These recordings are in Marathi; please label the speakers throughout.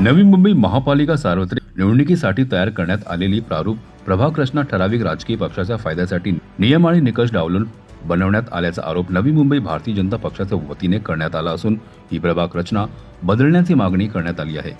Speaker 1: नवी मुंबई महापालिका सार्वत्रिक निवडणुकीसाठी तयार करण्यात आलेली प्रारूप प्रभाग रचना ठराविक राजकीय पक्षाच्या फायद्यासाठी नियम आणि निकष डावलून बनवण्यात आल्याचा आरोप नवी मुंबई भारतीय जनता पक्षाच्या वतीने करण्यात आला असून ही प्रभाग रचना बदलण्याची मागणी करण्यात आली आहे.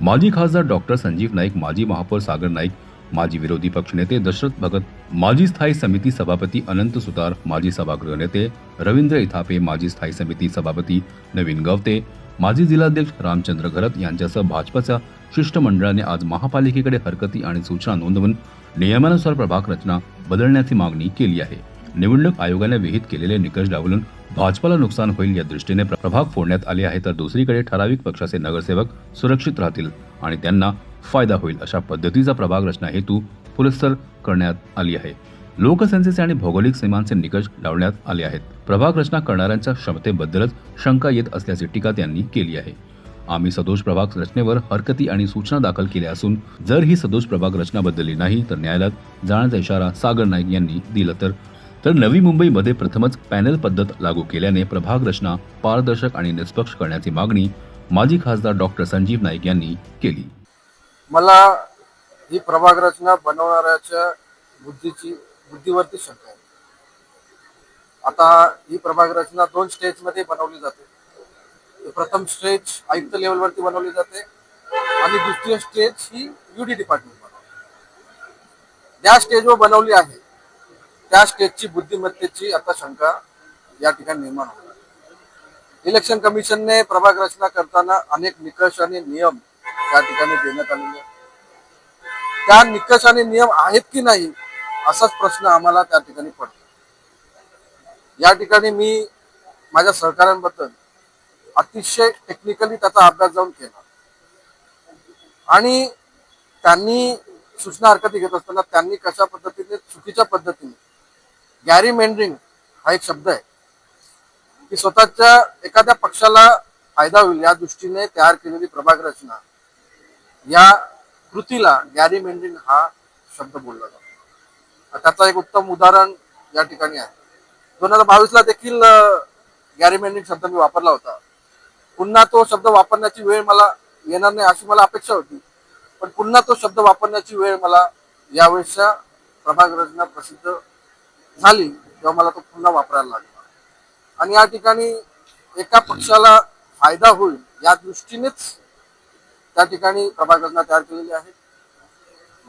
Speaker 1: माजी खासदार डॉक्टर संजीव नाईक माजी महापौर सागर नाईक माजी विरोधी पक्षनेते दशरथ भगत माजी स्थायी समिती सभापती अनंत सुतार माजी सभागृह नेते रवींद्र इथापे माजी स्थायी समिती सभापती नवीन गवते माजी जिल्हाध्यक्ष रामचंद्र घरत यांच्यासह भाजपाच्या शिष्टमंडळाने आज महापालिकेकडे हरकती आणि सूचना नोंदवून नियमानुसार प्रभाग रचना बदलण्याची मागणी केली आहे. निवडणूक आयोगाने विहित केलेले निकष डावलून भाजपाला नुकसान होईल या दृष्टीने प्रभाग फोडण्यात आले आहे तर दुसरीकडे ठराविक पक्षाचे नगरसेवक सुरक्षित राहतील आणि त्यांना फायदा होईल अशा पद्धतीचा प्रभाग रचना हेतू पुरस्कार करण्यात आली आहे. लोकसंख्येचे आणि भौगोलिक सीमांचे निकष लावण्यात आले आहेत. प्रभाग रचना करणाऱ्यांच्या क्षमतेबद्दलच शंका येत असल्याची टीका त्यांनी केली आहे. आम्ही सदोष प्रभाग रचनेवर हरकती आणि सूचना दाखल केल्या असून जर ही सदोष प्रभाग रचना बदलली नाही तर न्यायालयात जाण्याचा इशारा सागर नाईक यांनी दिला तर तर नवी मुंबईमध्ये प्रथमच पॅनेल पद्धत लागू केल्याने प्रभाग रचना पारदर्शक आणि निष्पक्ष करण्याची मागणी माजी खासदार डॉक्टर संजीव नाईक यांनी केली.
Speaker 2: मला ही प्रभाग रचना बनवणाऱ्याच्या बुद्धीची बुद्धीवरती शंका आहे. आता ही प्रभाग रचना दोन स्टेजमध्ये बनवली जाते. प्रथम स्टेज आयुक्त लेवलवरती बनवली जाते आणि दुसरी स्टेज ही युडी डिपार्टमेंट ज्या स्टेजवर बनवली आहे त्या स्टेजची बुद्धिमत्तेची आता शंका या ठिकाणी निर्माण होणार इलेक्शन कमिशनने प्रभाग रचना करताना अनेक निकष आणि नियम त्या ठिकाणी देण्यात आलेले आहेत. त्या निकष आणि नियम आहेत की नाही असाच प्रश्न आम्हाला त्या ठिकाणी पडतो. या ठिकाणी मी माझ्या सहकाऱ्यांबद्दल अतिशय टेक्निकली त्याचा अभ्यास जाऊन केला. आणि त्यांनी सूचना हरकती घेत असताना त्यांनी कशा पद्धतीने चुकीच्या पद्धतीने गॅरी मेंडरिंग हा एक शब्द आहे की स्वतःच्या एखाद्या पक्षाला फायदा होईल या दृष्टीने तयार केलेली प्रभाग रचना या कृतीला गॅरी मेंडरिंग हा शब्द बोलला जातो. त्याचा एक उत्तम उदाहरण या ठिकाणी आहे. दोन हजार बावीसला देखील गॅरिमेंडिंग शब्द मी वापरला होता. पुन्हा तो शब्द वापरण्याची वेळ मला येणार नाही अशी मला अपेक्षा होती. पण पुन्हा तो शब्द वापरण्याची वेळ मला यावेळेसच्या प्रभाग रचना प्रसिद्ध झाली तेव्हा मला तो पुन्हा वापरायला लागला. आणि या ठिकाणी एका पक्षाला फायदा होईल या दृष्टीनेच त्या ठिकाणी प्रभाग रचना तयार केलेली आहे.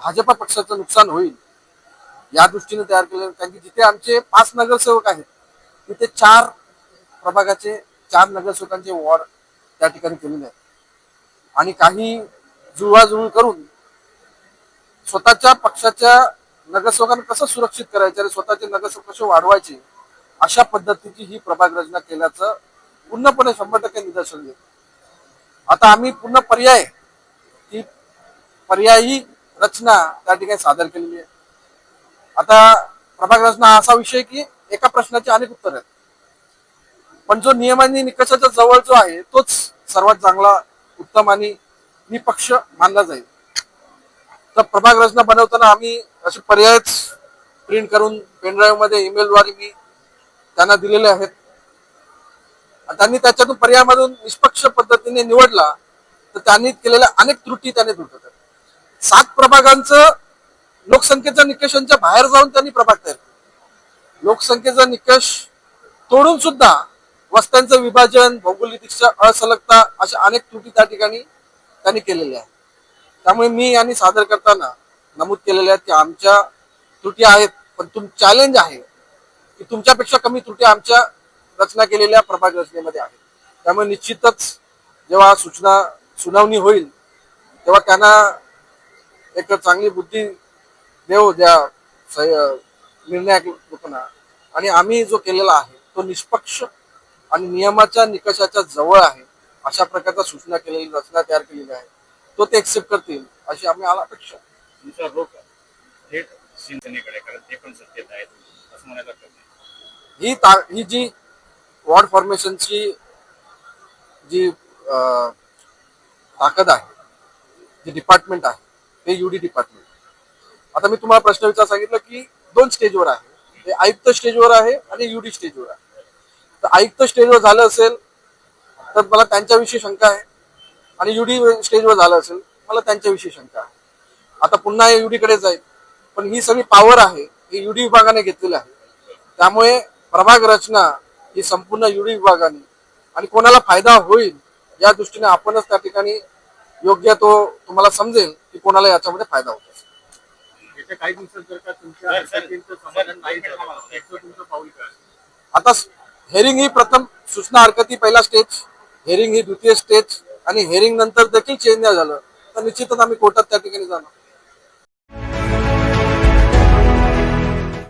Speaker 2: भाजपा पक्षाचं नुकसान होईल या दृष्टीने तयार केलेलं कारण की जिथे आमचे पाच नगरसेवक आहेत तिथे चार प्रभागाचे चार नगरसेवकांचे वॉर्ड त्या ठिकाणी केलेले आहेत. आणि काही जुळवाजुळव करून स्वतःच्या पक्षाच्या नगरसेवकांना कसं सुरक्षित करायचं आणि स्वतःचे नगरसेवक कसे वाढवायचे अशा पद्धतीची ही प्रभाग रचना केल्याचं पूर्णपणे शंभर टक्के निदर्शन येतं आता आम्ही पूर्ण पर्याय ही पर्यायी रचना त्या ठिकाणी सादर केलेली आहे. आता प्रभाग रचना हा असा विषय की एका प्रश्नाचे अनेक उत्तर आहेत. पण जो नियम आणि निकषाच्या जवळ जो आहे तोच सर्वात चांगला उत्तम आणि निपक्ष मानला जाईल. तर प्रभाग रचना बनवताना आम्ही असे पर्यायच प्रिंट करून पेनड्राईव्हमध्ये ईमेलद्वारे मी त्यांना दिलेले आहेत. त्यांनी त्याच्यातून पर्यायामधून निष्पक्ष पद्धतीने निवडला तर त्यांनी केलेल्या अनेक त्रुटी त्यांनी दूर करतात. सात प्रभागांचं लोकसंख्येच्या निकषांच्या बाहेर जाऊन त्यांनी प्रभाग तयार लोकसंख्येचा निकष तोडून सुद्धा वस्त्यांचं विभाजन भौगोलिकच्या असलगता अशा अनेक त्रुटी त्या ठिकाणी त्यांनी केलेल्या आहेत. त्यामुळे मी यांनी सादर करताना नमूद केलेल्या आहेत की आमच्या त्रुटी आहेत पण तुम चॅलेंज आहे की तुमच्यापेक्षा कमी त्रुटी आमच्या रचना केलेल्या प्रभाग रचनेमध्ये आहेत. त्यामुळे निश्चितच जेव्हा सूचना सुनावणी होईल तेव्हा त्यांना एक चांगली बुद्धी देऊ द्या स- निर्णायक लोकांना आणि आम्ही जो केलेला आहे तो निष्पक्ष आणि नियमाच्या निकषाच्या जवळ आहे अशा प्रकारचा सूचना केलेली रचना तयार केलेली आहे. तो ते एक्सेप्ट करतील अशी आम्ही आला अपेक्षा
Speaker 3: तुमचा रोख थेट शिवसेनेकडे कारण ते पण सत्तेत आहेत असं म्हणायला
Speaker 2: ही ता ही जी वॉर्ड फॉर्मेशनची जी ताकद आहे जी डिपार्टमेंट आहे ते युडी डिपार्टमेंट आता मी तुम्हाला प्रश्न विचार सांगितलं की दोन स्टेजवर आहे. आयुक्त स्टेजवर आहे आणि युडी स्टेजवर आहे. तर आयुक्त स्टेजवर झालं असेल तर मला त्यांच्याविषयी शंका आहे. आणि युडी स्टेजवर झालं असेल मला त्यांच्याविषयी शंका आहे. आता पुन्हा हे युडीकडे जाईल. पण ही सगळी पॉवर आहे ही युडी विभागाने घेतलेली आहे. त्यामुळे प्रभाग रचना ही संपूर्ण युडी विभागाने. आणि कोणाला फायदा होईल या दृष्टीने आपणच त्या ठिकाणी योग्य तो तुम्हाला समजेल की कोणाला याच्यामध्ये फायदा होतो.
Speaker 4: येत्या काही दिवसात जर का तुमच्या
Speaker 3: सर, सर,
Speaker 4: हरकतींचं
Speaker 3: सर,
Speaker 4: समाधान नाही
Speaker 3: सर,
Speaker 4: झालं
Speaker 3: सर,
Speaker 4: त्याचं तुमचं पाऊल काय?
Speaker 2: आता हेरिंग ही प्रथम सूचना हरकती पहिला स्टेज हेरिंग ही द्वितीय स्टेज आणि हेरिंग नंतर देखील चेंज नाही झालं. तर निश्चितच आम्ही कोर्टात त्या ठिकाणी जाणार.